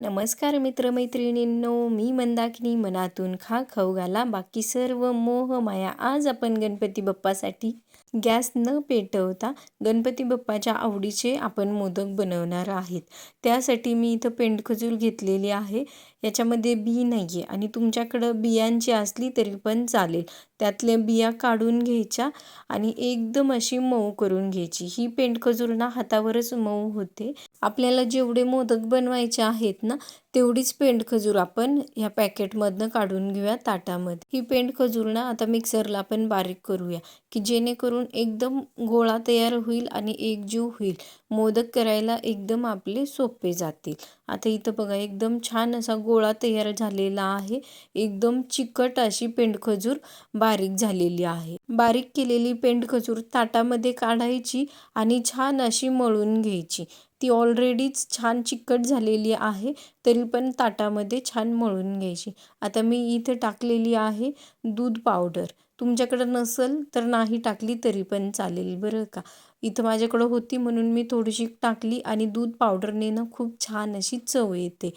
नमस्कार मित्रमैत्रिणींनो मी मंदाकिनी मनातून खा खाऊ घाला. बाकी सर्व मोह माया आज आपण गणपती बाप्पासाठी गॅस न पेटवता गणपती बाप्पाच्या आवडीचे आपण मोदक बनवणार आहेत. त्यासाठी मी इथं पेंडखजूर घेतलेली आहे. याच्यामध्ये बी नाही आहे आणि तुमच्याकडं बियांची असली तरी पण चालेल. त्यातल्या बिया काढून घ्यायच्या आणि एकदम अशी मऊ करून घ्यायची. ही पेंडखजूर ना हातावरच मऊ होते. आपल्याला जेवढे मोदक बनवायचे आहेत ना तेवढीच पेंड खजूर आपण ह्या पॅकेटमधनं काढून घेऊया ताटामध्ये. ही पेंड खजूर ना आता मिक्सरला आपण बारीक करूया की जेणेकरून एकदम गोळा तयार होईल आणि एकजीव होईल. मोदक करायला एकदम आपले सोपे जातील. आता इथं बघा एकदम छान असा गोळा तयार झालेला आहे. एकदम चिकट अशी पेंडखजूर बारीक झालेली आहे. बारीक केलेली पेंडखजूर ताटामध्ये काढायची आणि छान अशी मळून घ्यायची. ती ऑलरेडीच छान चिकट झालेली आहे तरी पण ताटामध्ये छान मळून घ्यायची. आता मी इथे टाकलेली आहे दूध पावडर तुमच्याकडं नसेल तर नाही टाकली तरी पण चालेल बरं का? इथं माझ्याकडं होती म्हणून मी थोडीशी टाकली आणि दूध पावडरने ना खूप छान अशी चव येते.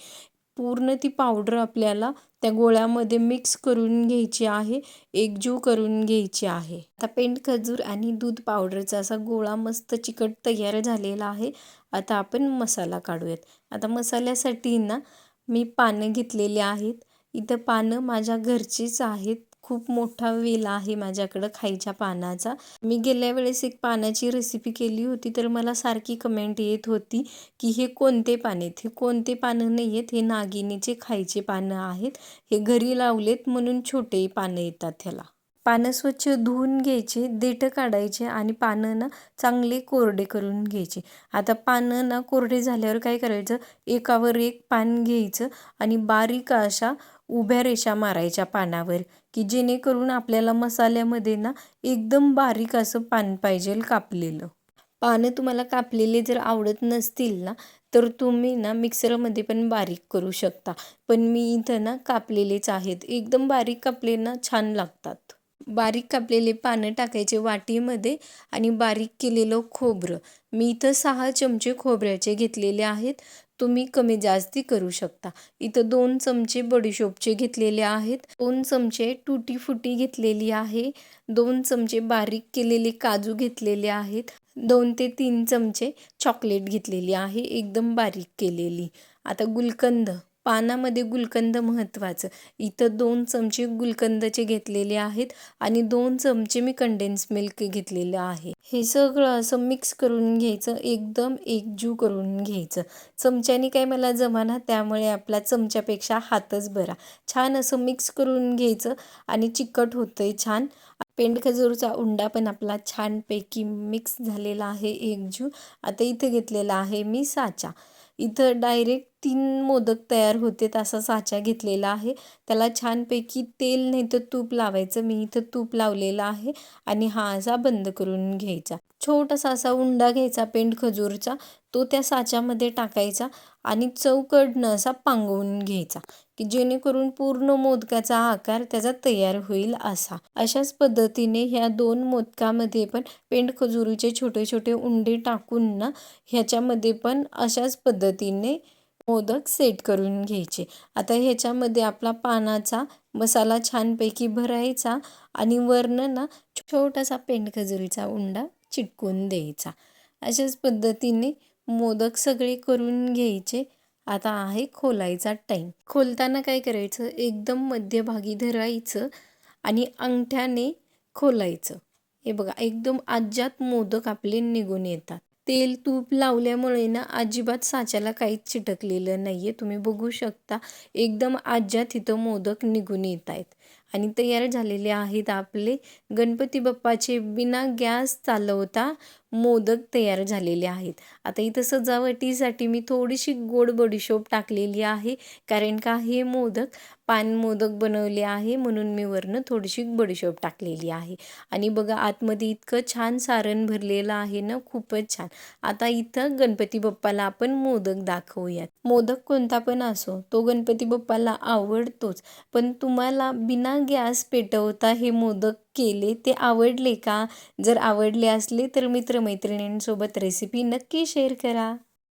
पूर्ण ती पावडर आपल्याला त्या गोळ्यामध्ये मिक्स करून घ्यायची आहे एकजीव करून घ्यायची आहे. आता पेंट खजूर आणि दूध पावडरचा असा गोळा मस्त चिकट तयार झालेला आहे. आता आपण मसाला काढूयात. आता मसाल्यासाठी ना मी पानं घेतलेली आहेत. इथं पानं माझ्या घरचीच आहेत. खूप मोठा वेला आहे माझ्याकडं खायच्या पानाचा. मी गेल्या वेळेस एक पानाची रेसिपी केली होती तर मला सारखी कमेंट येत होती की हे कोणते पान आहेत? हे कोणते पानं नाही आहेत? हे नागिनीचे खायचे पानं आहेत. हे घरी लावलेत म्हणून छोटे पानं येतात ह्याला. पानं स्वच्छ धुवून घ्यायचे देठं काढायचे आणि पानं ना चांगले कोरडे करून घ्यायचे. आता पानं ना कोरडे झाल्यावर काय करायचं? एकावर एक पान घ्यायचं आणि बारीक अशा उभ्या रेषा मारायच्या पानावर की जेणेकरून आपल्याला मसाल्यामध्ये ना एकदम बारीक असं पान पाहिजे कापलेलं. पानं तुम्हाला कापलेले जर आवडत नसतील ना तर तुम्ही ना मिक्सरमध्ये पण बारीक करू शकता. पण मी इथं ना कापलेलेच आहेत. एकदम बारीक कापले ना छान लागतात. बारीक कापलेले पानं टाकायचे वाटीमध्ये आणि बारीक केलेलं खोबरं. मी इथं सहा चमचे खोबऱ्याचे घेतलेले आहेत. तुम्ही कमी जास्ती करू शकता. इथं दोन चमचे बडीशोपचे घेतलेले आहेत. दोन चमचे टुटी फुटी घेतलेली आहे. दोन चमचे बारीक केलेले काजू घेतलेले आहेत. दोन ते तीन चमचे चॉकलेट घेतलेली आहे. एकदम बारीक केलेली. आता गुलकंद. पानामध्ये गुलकंद महत्त्वाचं. इथं दोन चमचे गुलकंदचे घेतलेले आहेत आणि दोन चमचे मी कंडेन्स मिल्क घेतलेलं आहे. हे सगळं असं मिक्स करून घ्यायचं एकदम एकजू करून घ्यायचं. चमच्याने काय मला जमाना त्यामुळे आपला चमच्यापेक्षा हातच बरा. छान असं मिक्स करून घ्यायचं आणि चिकट होतंय छान. पेंडखजूरचा उंडा पण आपला छानपैकी मिक्स झालेला आहे एकजू. आता इथं घेतलेला आहे मी साचा. इथं डायरेक्ट तीन मोदक तयार होते असा साचा घेतलेला आहे. त्याला छानपैकी तेल नाही तर तूप लावायचं. मी इथं तूप लावलेलं आहे आणि हा असा बंद करून घ्यायचा. छोटासा असा उंडा घ्यायचा पेंड खजूरचा. तो त्या साच्यामध्ये टाकायचा आणि चौकडनं असा पांगवून घ्यायचा की जेणेकरून पूर्ण मोदकाचा आकार त्याचा तयार होईल असा. अशाच पद्धतीने ह्या दोन मोदकामध्ये पण पेंट खजुरीचे छोटे छोटे उंडे टाकून ना ह्याच्यामध्ये पण अशाच पद्धतीने मोदक सेट करून घ्यायचे. आता ह्याच्यामध्ये आपला पानाचा मसाला छानपैकी भरायचा आणि वरनं ना छोटासा पेंडखजुरीचा उंडा चिटकून द्यायचा. अशाच पद्धतीने मोदक सगळे करून घ्यायचे. आता आहे खोलायचा टाईम खोलताना काय करायचं? एकदम मध्यभागी धरायचं आणि अंगठ्याने खोलायचं. हे बघा एकदम आज्यात मोदक आपले निघून येतात. तेल तूप लावल्यामुळे ना अजिबात साच्याला काहीच चिटकलेलं नाही आहे तुम्ही बघू शकता एकदम आज्यात इथं मोदक निघून येत आहेत आणि तयार झालेले आहेत आपले गणपती बाप्पाचे. बिना गॅस चालवता मोदक तयार झालेले आहेत. आता इथं सजावटीसाठी मी थोडीशी गोड बडीशोप टाकलेली आहे. कारण का हे मोदक पान मोदक बनवले आहे म्हणून मी वरनं थोडीशी बडीशोप टाकलेली आहे. आणि बघा आतमध्ये इतकं छान सारण भरलेलं आहे ना खूपच छान. आता इथं गणपती बाप्पाला आपण मोदक दाखवूयात. मोदक कोणता पण असो तो गणपती बाप्पाला आवडतोच. पण तुम्हाला बिना गॅस पेटवता हे मोदक केले ते आवडले का? जर आवडले असले तर मित्रमैत्रिणींसोबत रेसिपी नक्की शेअर करा.